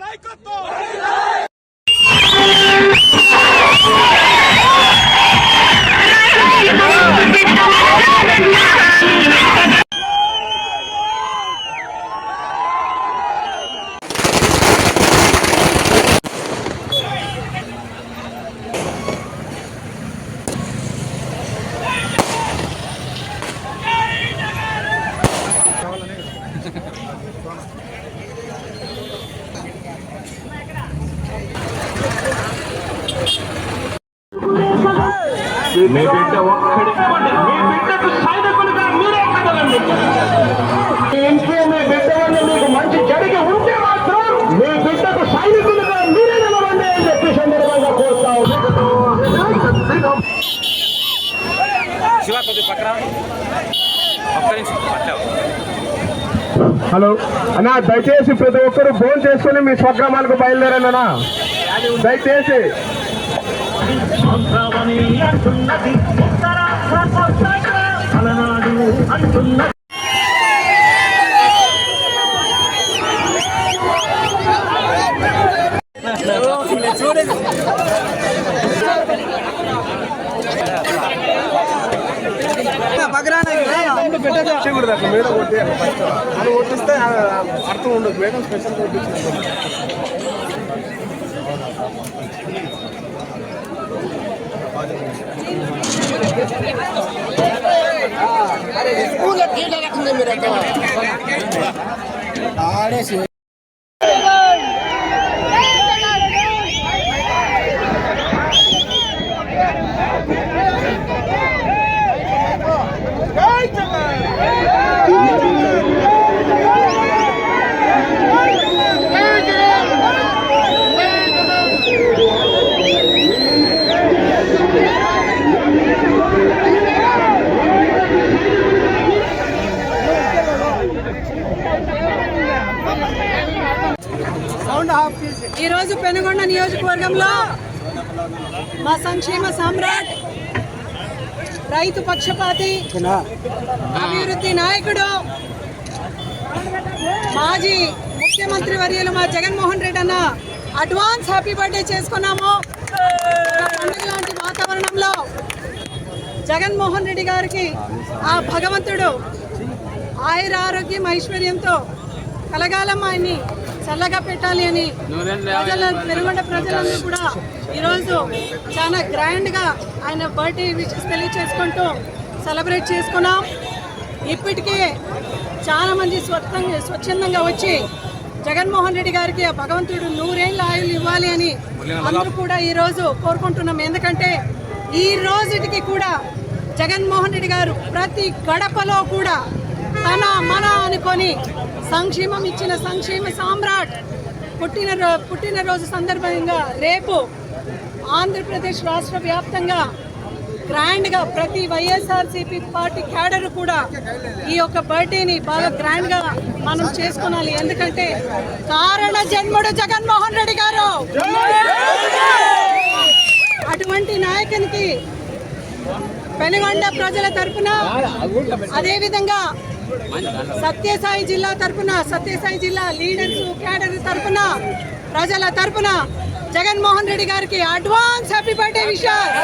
నాయకత్వం మీ బిడ్డ ఒక్కడి. మీ బిడ్డకు సైనికులుగా మీరే కదలండి. ఇంట్లో మీ బిడ్డ వల్ల మీకు మంచి జరిగి ఉంటే మాత్రం మీ బిడ్డకు సైనికులుగా మీరే నిలవండి అని చెప్పి సందర్భంగా కోరుతా హలో. అన్నా దయచేసి ప్రతి ఒక్కరు ఫోన్ చేసుకుని మీ స్వగ్రామాలకు బయలుదేరండి అన్నా. దయచేసి. మేడం కొట్టేయాలి ఫస్ట్ అది కొట్టిస్తే అర్థం ఉండదు మేడం స్పెషల్ కొట్టించింది पूरा कीड़ा रखने मेरा आड़े से ఈరోజు పెనుగొండ నియోజకవర్గంలో మా సంక్షేమ సామ్రాట్ రైతు పక్షపాతి అభివృద్ధి నాయకుడు మాజీ ముఖ్యమంత్రి వర్యులు మా జగన్మోహన్ రెడ్డి అన్న అడ్వాన్స్ హ్యాపీ బర్త్డే చేసుకున్నాము. పండుగ లాంటి వాతావరణంలో జగన్మోహన్ రెడ్డి గారికి ఆ భగవంతుడు ఆయుర ఆరోగ్యం ఐశ్వర్యంతో కలగాలం ఆయన్ని. చల్లగా పెట్టాలి అని. ప్రజల పెరుగొండ ప్రజలందరూ కూడా ఈరోజు చాలా గ్రాండ్గా ఆయన బర్త్డే విషెస్ తెలియచేసుకుంటూ సెలబ్రేట్ చేసుకున్నాం. ఇప్పటికే చాలా మంది స్వచ్ఛంగా స్వచ్ఛందంగా వచ్చి జగన్మోహన్ రెడ్డి గారికి ఆ భగవంతుడు నూరేళ్ళ ఆయులు ఇవ్వాలి అని అందరూ కూడా ఈరోజు కోరుకుంటున్నాం. ఎందుకంటే ఈ రోజుటికి కూడా జగన్మోహన్ రెడ్డి గారు ప్రతి గడపలో కూడా తన మన అనుకొని సంక్షేమం ఇచ్చిన సంక్షేమ సామ్రాట్ పుట్టిన పుట్టినరోజు సందర్భంగా రేపు ఆంధ్రప్రదేశ్ రాష్ట్ర వ్యాప్తంగా గ్రాండ్గా ప్రతి వైఎస్ఆర్సీపీ పార్టీ క్యాడర్ కూడా ఈ యొక్క బర్త్డేని బాగా గ్రాండ్గా మనం చేసుకోవాలి ఎందుకంటే కారణ జన్ముడు జగన్మోహన్ రెడ్డి గారు. అటువంటి నాయకునికి పెనుగొండ ప్రజల తరఫున అదేవిధంగా సత్యసాయి జిల్లా తరఫున సత్యసాయి జిల్లా లీడర్స్ క్యాడర్ తరఫున ప్రజల తరఫున జగన్మోహన్ రెడ్డి గారికి అడ్వాన్స్ హ్యాపీ బర్త్డే విషయాలు.